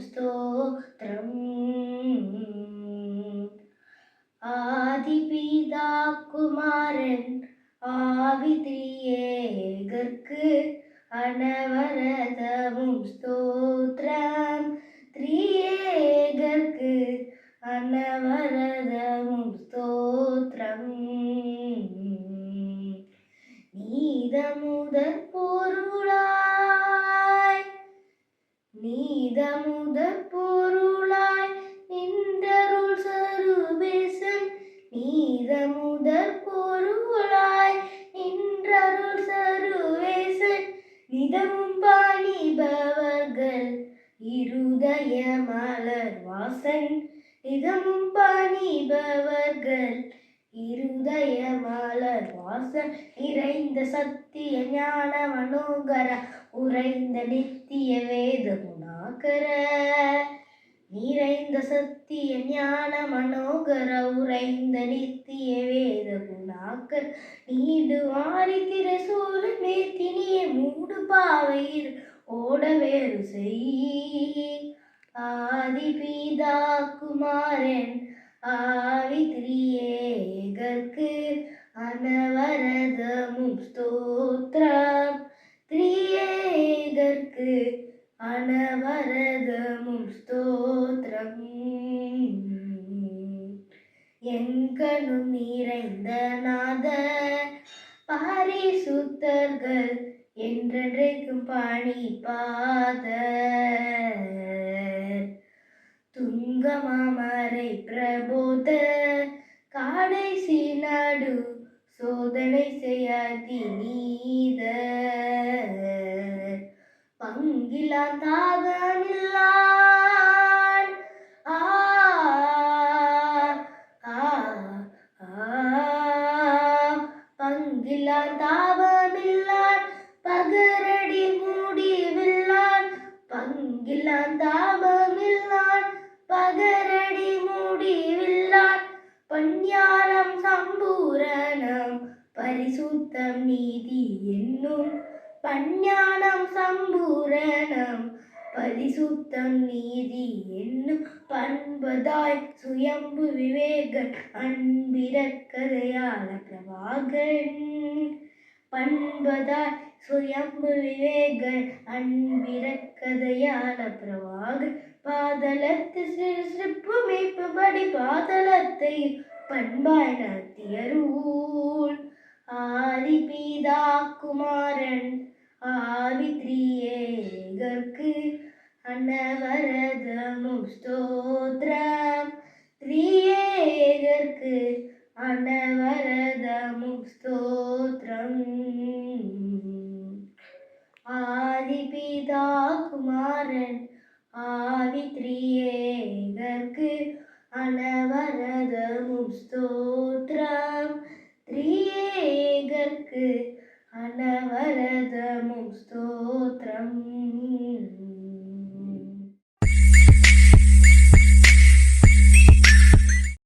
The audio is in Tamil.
ஸ்தோத்திரம் ஆதிபிதா குமாரன் ஆவித்ரியேகர்க்கு அனவரதமும் ஸ்தோத்திரம் த்ரியேகர்க்கு அனவரதமும் ஸ்தோத்திரம் நீதமுதற் பொருளாய் இதமுதற் பொருளாய் நின்றருள் சருபேசன். நீதமுதற் பொருளாய் நின்றருள் சருவேசன் நிதமும் பாணிபவர்கள் இருதய மலர் வாசன். நிதமும் பாணிபவர்கள் இருதய மலர் வாசன். நிறைந்த சத்திய ஞான மனோகர உறைந்த நித்திய வேதமும் குணாகர நிறைந்த சத்திய ஞான மனோகர உறைந்த நித்திய வேத குணாக்கர். நீடு வாரி திரசூல சூழ மேத்தினிய மூடு பாவையில் ஓட வேறு செய். ஆதி பீதா குமாரன் ஆவி திரியேகற்கு அனவரதமும் எங்கனும் நிறைந்த நாத பாரிசுத்தர்கள் என்றென்றைக்கும் பாணி பாத துங்கமாமரை பிரபோத காடைசி நாடு சோதனை செய்யாதி நீத பங்கிலா தாகமில்லான் பங்கிலா தாபமில்லான் பகரடி முடிவில்லான் பங்கிலான் தாபமில்லான் பகரடி முடிவில்லான் பஞ்ஞானம் சம்பூரணம் பரிசுத்தம் நீதி என்னும் பஞ்ஞானம் சம்பூரணம் பரிசுத்தம் நீதி என்னும் பண்பதாய் சுயம்பு விவேகன் அன்பிறக்கதையாள பிரபாகன் பண்பதாய் சுயம்பு விவேகன் அன்பிறக்கதையாள பிரபாகன் பாதலத்து சிறு சிறப்பு மேய்ப்புபடி பாதலத்தை பண்பாய் நடத்தியருள் ஆதிபீதா குமாரன் ஆவித்ரியேகர்க்கு அன்னவரதமும் ஸ்தோத்ரம் திரியேகர்க்கு அன்னவரதமும் ஸ்தோத்ரம் ஆதிபிதா குமாரன் ஆவி திரியேகர்க்கு அன்னவரதமும் ஸ்தோத்ரம்